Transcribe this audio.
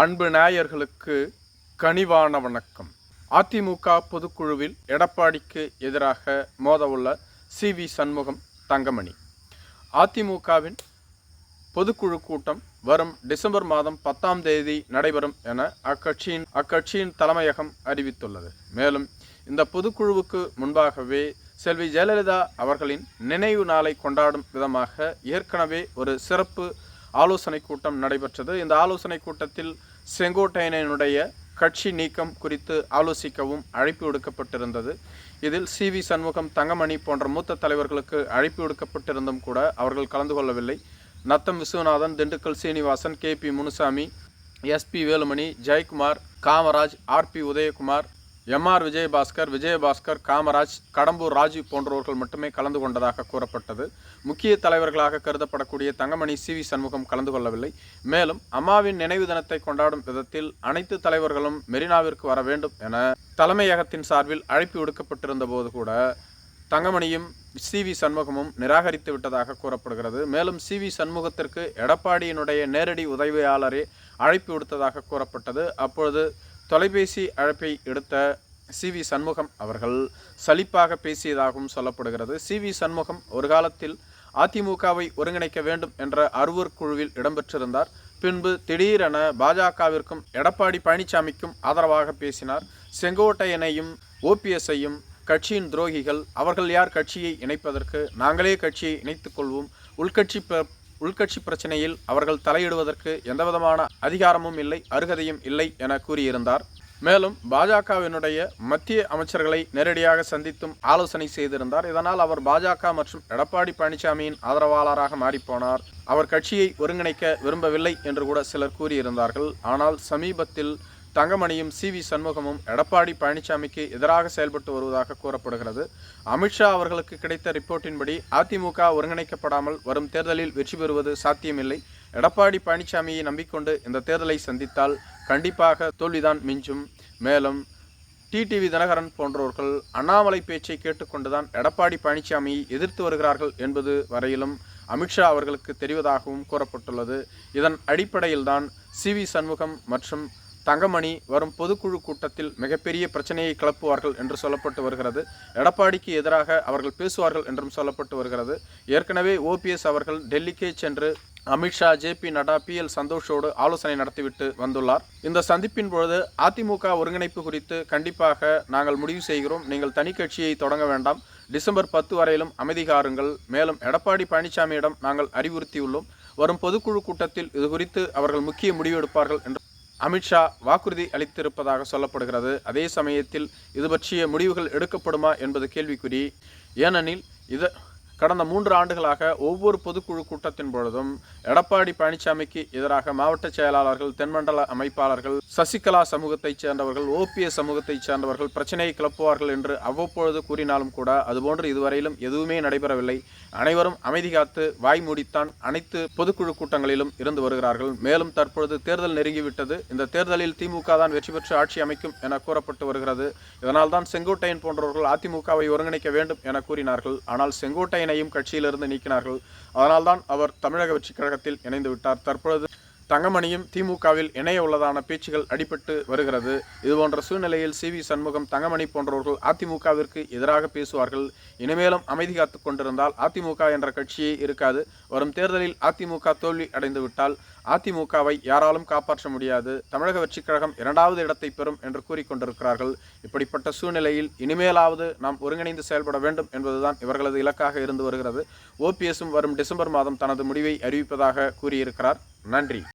அன்பு நேயர்களுக்கு கனிவான வணக்கம். அதிமுக பொதுக்குழுவில் எடப்பாடிக்கு எதிராக மோதவுள்ள சி. வி. சண்முகம் தங்கமணி. அதிமுகவின் பொதுக்குழு கூட்டம் வரும் டிசம்பர் மாதம் பத்தாம் தேதி நடைபெறும் என அக்கட்சியின் அக்கட்சியின் தலைமையகம் அறிவித்துள்ளது. மேலும் இந்த பொதுக்குழுவுக்கு முன்பாகவே செல்வி ஜெயலலிதா அவர்களின் நினைவு நாளை கொண்டாடும் விதமாக ஏற்கனவே ஒரு சிறப்பு ஆலோசனை கூட்டம் நடைபெற்றது. இந்த ஆலோசனை கூட்டத்தில் செங்கோட்டையனுடைய கட்சி நீக்கம் குறித்து ஆலோசிக்கவும் அழைப்பு விடுக்கப்பட்டிருந்தது. இதில் சி வி சண்முகம் தங்கமணி போன்ற மூத்த தலைவர்களுக்கு அழைப்பு விடுக்கப்பட்டிருந்தும் கூட அவர்கள் கலந்து கொள்ளவில்லை. Natham Viswanathan Dindigul Srinivasan K P Munusamy SP Velumani Jayakumar Kamaraj RB Udhayakumar MR Vijayabaskar Vijayabaskar Kamaraj Kadambur Raju போன்றவர்கள் மட்டுமே கலந்து கொண்டதாக கூறப்பட்டது. முக்கிய தலைவர்களாக கருதப்படக்கூடிய தங்கமணி சி வி சண்முகம் கலந்து கொள்ளவில்லை. மேலும் அம்மாவின் நினைவு தினத்தை கொண்டாடும் விதத்தில் அனைத்து தலைவர்களும் மெரினாவிற்கு வர வேண்டும் என தலைமையகத்தின் சார்பில் அழைப்பு விடுக்கப்பட்டிருந்த போது கூட தங்கமணியும் சி வி சண்முகமும் நிராகரித்து விட்டதாக கூறப்படுகிறது. மேலும் சி வி சண்முகத்திற்கு எடப்பாடியினுடைய நேரடி உதவியாளரே அழைப்பு விடுத்ததாக கூறப்பட்டது. அப்பொழுது தொலைபேசி அழைப்பை எடுத்த சி வி சண்முகம் அவர்கள் சலிப்பாக பேசியதாகவும் சொல்லப்படுகிறது. சி வி சண்முகம் ஒரு காலத்தில் அதிமுகவை ஒருங்கிணைக்க வேண்டும் என்ற அறுவர் குழுவில் இடம்பெற்றிருந்தார். பின்பு திடீரென பாஜகவிற்கும் எடப்பாடி பழனிசாமிக்கும் ஆதரவாக பேசினார். செங்கோட்டையனையும் ஓபிஎஸ்ஐயும் கட்சியின் துரோகிகள் அவர்கள் யார் கட்சியை இணைப்பதற்கு நாங்களே கட்சியை இணைத்துக் கொள்வோம். உள்கட்சி ப- உள்கட்சி பிரச்சனையில் அவர்கள் தலையிடுவதற்கு எந்தவிதமான அதிகாரமும் இல்லை அருகதையும் இல்லை என கூறியிருந்தார். மேலும் பாஜகவினுடைய மத்திய அமைச்சர்களை நேரடியாக சந்தித்தும் ஆலோசனை செய்திருந்தார். இதனால் அவர் பாஜக மற்றும் எடப்பாடி பழனிசாமியின் ஆதரவாளராக மாறிப்போனார். அவர் கட்சியை ஒருங்கிணைக்க விரும்பவில்லை என்று கூட சிலர் கூறியிருந்தார்கள். ஆனால் சமீபத்தில் தங்கமணியும் சி வி சண்முகமும் எடப்பாடி பழனிசாமிக்கு எதிராக செயல்பட்டு வருவதாக கூறப்படுகிறது. அமித்ஷா அவர்களுக்கு கிடைத்த ரிப்போர்ட்டின்படி அதிமுக ஒருங்கிணைக்கப்படாமல் வரும் தேர்தலில் வெற்றி பெறுவது சாத்தியமில்லை. எடப்பாடி பழனிசாமியை நம்பிக்கொண்டு இந்த தேர்தலை சந்தித்தால் கண்டிப்பாக தோல்விதான் மிஞ்சும். மேலும் டிடிவி தினகரன் போன்றவர்கள் அண்ணாமலை பேச்சை கேட்டுக்கொண்டுதான் எடப்பாடி பழனிசாமியை எதிர்த்து வருகிறார்கள் என்பது வரையிலும் அமித்ஷா அவர்களுக்கு தெரிவதாகவும் கூறப்பட்டுள்ளது. இதன் அடிப்படையில்தான் சி வி சண்முகம் மற்றும் தங்கமணி வரும் பொதுக்குழு கூட்டத்தில் மிகப்பெரிய பிரச்சனையை கிளப்புவார்கள் என்று சொல்லப்பட்டு வருகிறது. எடப்பாடிக்கு எதிராக அவர்கள் பேசுவார்கள் என்றும் சொல்லப்பட்டு வருகிறது. ஏற்கனவே ஓபிஎஸ் அவர்கள் டெல்லிக்கே சென்று Amit Shah J P Nadda B L சந்தோஷோடு ஆலோசனை நடத்திவிட்டு வந்துள்ளார். இந்த சந்திப்பின் பொழுது அதிமுக ஒருங்கிணைப்பு குறித்து கண்டிப்பாக நாங்கள் முடிவு செய்கிறோம். நீங்கள் தனி கட்சியை தொடங்க வேண்டாம். டிசம்பர் பத்து வரையிலும் அமைதி காருங்கள் மேலும் எடப்பாடி பழனிசாமியிடம் நாங்கள் அறிவுறுத்தியுள்ளோம். வரும் பொதுக்குழு கூட்டத்தில் இது குறித்து அவர்கள் முக்கிய முடிவு எடுப்பார்கள் என்று அமித்ஷா வாக்குறுதி அளித்திருப்பதாக சொல்லப்படுகிறது. அதே சமயத்தில் இது பற்றிய முடிவுகள் எடுக்கப்படுமா என்பது கேள்விக்குறி. ஏனெனில் இது கடந்த மூன்று ஆண்டுகளாக ஒவ்வொரு பொதுக்குழு கூட்டத்தின் பொழுதும் எடப்பாடி பழனிசாமிக்கு எதிராக மாவட்ட செயலாளர்கள் தென்மண்டல அமைப்பாளர்கள் சசிகலா சமூகத்தைச் சேர்ந்தவர்கள் ஓபிஎஸ் சமூகத்தைச் சேர்ந்தவர்கள் பிரச்சனையை கிளப்புவார்கள் என்று அவ்வப்பொழுது கூறினாலும் கூட அதுபோன்று இதுவரையிலும் எதுவுமே நடைபெறவில்லை. அனைவரும் அமைதி காத்து வாய் மூடித்தான் அனைத்து பொதுக்குழு கூட்டங்களிலும் இருந்து வருகிறார்கள். மேலும் தற்பொழுது தேர்தல் நெருங்கிவிட்டது. இந்த தேர்தலில் திமுக தான் வெற்றி பெற்று ஆட்சி அமைக்கும் என கூறப்பட்டு வருகிறது. இதனால் தான் செங்கோட்டையன் போன்றவர்கள் அதிமுகவை ஒருங்கிணைக்க வேண்டும் என கூறினார்கள். ஆனால் செங்கோட்டையனையும் கட்சியிலிருந்து நீக்கினார்கள். அதனால்தான் அவர் தமிழக வெற்றிக் கழகத்தில் இணைந்து விட்டார். தற்பொழுது தங்கமணியும் திமுகவில் இணைய உள்ளதான பேச்சுகள் அடிபட்டு வருகிறது. இதுபோன்ற சூழ்நிலையில் சி. வி. சண்முகம் தங்கமணி போன்றவர்கள் அதிமுகவிற்கு எதிராக பேசுவார்கள். இனிமேலும் அமைதி காத்து கொண்டிருந்தால் அதிமுக என்ற கட்சியே இருக்காது. வரும் தேர்தலில் அதிமுக தோல்வி அடைந்துவிட்டால் அதிமுகவை யாராலும் காப்பாற்ற முடியாது. தமிழக வெற்றிக் கழகம் இரண்டாவது இடத்தை பெறும் என்று கூறிக்கொண்டிருக்கிறார்கள் இப்படிப்பட்ட சூழ்நிலையில் இனிமேலாவது நாம் ஒருங்கிணைந்து செயல்பட வேண்டும் என்பதுதான் இவர்களது இலக்காக இருந்து வருகிறது. ஓபிஎஸும் வரும் டிசம்பர் மாதம் தனது முடிவை அறிவிப்பதாக கூறியிருக்கிறார். நன்றி.